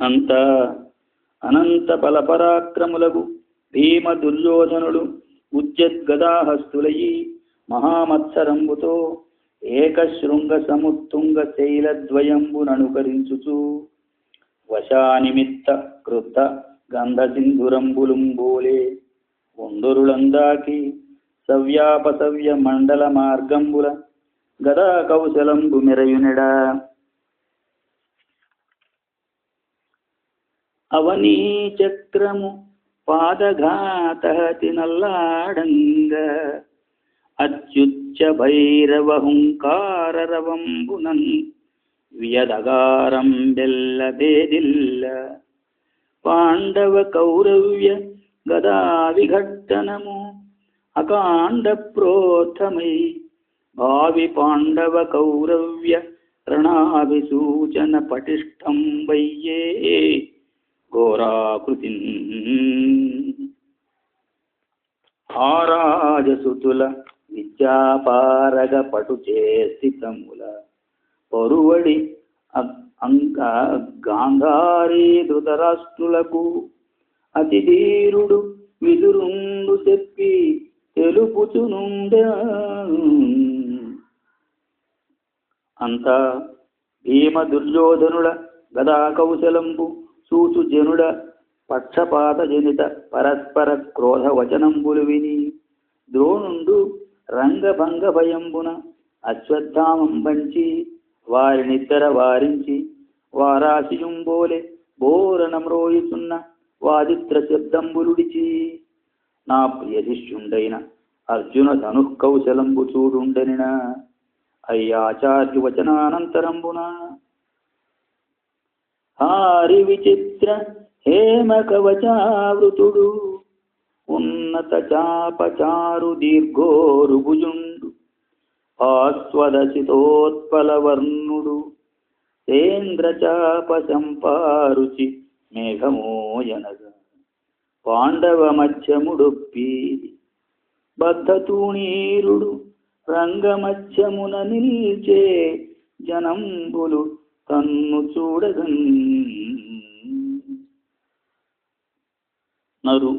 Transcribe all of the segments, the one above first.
అంత అనంత బలపరాక్రములకు భీమ దుర్యోధనుడు ఉజ్జద్గదాహస్తులయి మహామత్సరంబుతో ఏకశృంగ సముత్తుంగ శైలద్వయంబుననుకరించుచు వశానిమిత్త కృత గంధసింధురంబులుంబోలే ఉండురులందాకి సవ్యాపసవ్య మండల మార్గంబుల గదా కౌశలంబు మెరయునిడా. అవనీ చక్రము పాదఘాతహతి నల్లాడంగ అత్యుచ్చ భైరవ హుంకారరవంబునన్ వ్యదగారం బెల్ల బేదిల్ల పాండవ కౌరవ్య గదా విఘట్టనము అకాండ ప్రోత్తమై భావి పాండవ కౌరవ్య రణాభిసూచన పటిష్టం వయ్యే ఘోరాకృతి. ఆరాజసుతుల విద్యాపారగ పటు చేస్థితముల పరువడి అంక అంగ గాంధారీ ధృతరాష్ట్రులకు అతి ధీరుడు విదురుండు చెప్పి తెలుపుచునుండ. అంతా భీమ దుర్యోధనుల గదా కౌశలంబు సూచు జనుడ పక్షపాత జనిత పరస్పర క్రోధ వచనంబులు విని ద్రోణుండు రంగభంగ భయంబున అశ్వత్థామం పంచి వారినిద్దర వారించి వారాశియుంబోలే బోరనమ్రోయుచున్న వాదిత్ర శబ్దంబులుడిచి నా ప్రియ శిష్యుండైన అర్జున ధనుఃకౌశలంబు చూడుండనిన అయ్యాచార్య వచనానంతరంబున హారి విచిత్ర హేమ కవచావృతుడు ఉన్నత చాపచారు దీర్ఘోరుభుజుండు. ఆస్వదసితోత్పల వర్ణుడు సేంద్రచాప సంపారుచి మేఘమోయనగా. పాండవ మధ్యముడొప్పి బద్ధతూణీరుడు రంగమధ్యమున నిల్చే జనంబులు తన్ను చూడగన్ నరు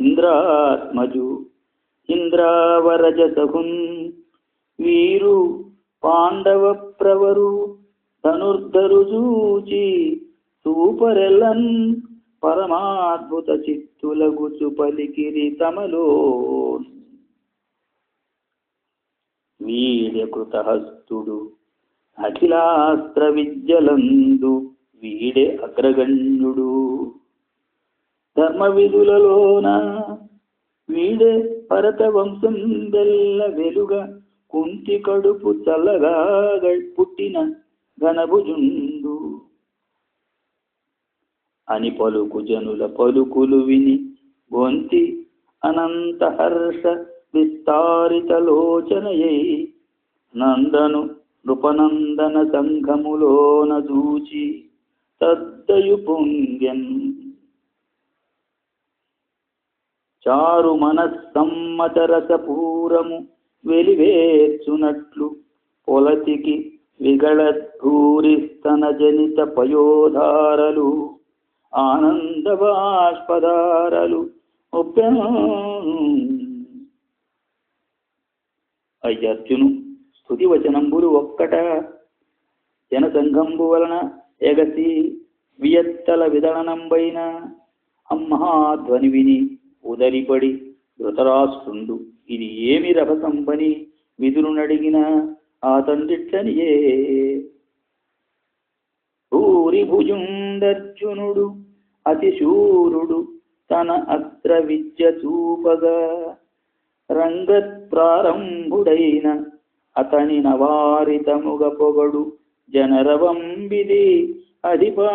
ఇంద్రాత్మజు ఇంద్రావరజతగున్ వీరు పాండవ ప్రవరు ధనుర్ధరు చూచి పరమాద్భుత చిత్తులగుచు పలికిరి తమలో. వీడకృతహస్తుడు అఖిలాస్త్ర విద్యలందు వీడే అగ్రగణ్యుడు. ధర్మ విధులలోన వీడే భరత వంశం వెల్ల వెలుగ కుంతి కడుపు చల్లగా పుట్టిన ఘనభుజుండు. అని పలుకు జనుల పలుకులు విని గొంతి అనంత హర్ష విస్తారిత లోచనయై. నందను నృపనందన సంఘములోన దూచి తద్దయు పొంగెన్ చారు మనస్సమ్మతరసపూరము వెలివేర్చునట్లు పొలతికి విగళూరిస్తన జనిత పయోధారలు ఆనంద బాష్పదారలు అయ్యర్జును స్థుతి వచనంబులు ఒక్కట. జనసంఘంబు వలన ఎగసి వియత్తల విదళనంబైన అమ్మహాధ్వని విని ఉదరిపడి ధృతరాష్ట్రుండు. ఇది ఏమి రభసంపని విదురునడిగిన ఆ తండ్రిట్లనియే. భూరి భుజుండర్జునుడు అతిశూరుడు తన అస్త్ర విద్య చూపగా. రంగత్ప్రారంభుడైన అతని నవారితముగ పొగడు జనరవంబిది అధిపా.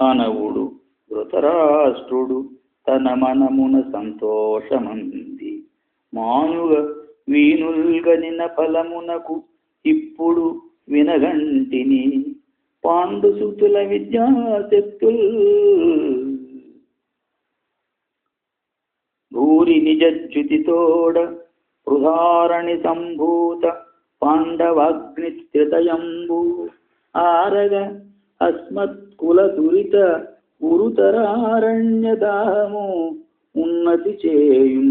అనవుడు ధృతరాష్ట్రుడు తన మనమున సంతోషమంది. మానుగ వీనుల్గనిన ఫలమునకు ఇప్పుడు వినగంటిని. పాండుసుతుల విద్యాశక్తుల్ భూరి నిజజ్యుతితోడ ఉదారణి సంభూత పాండవాగ్నిత్రితయంబు ఆరగ అస్మత్కుల దురిత గురుతరారణ్యదాహము ఉన్నతి చేయు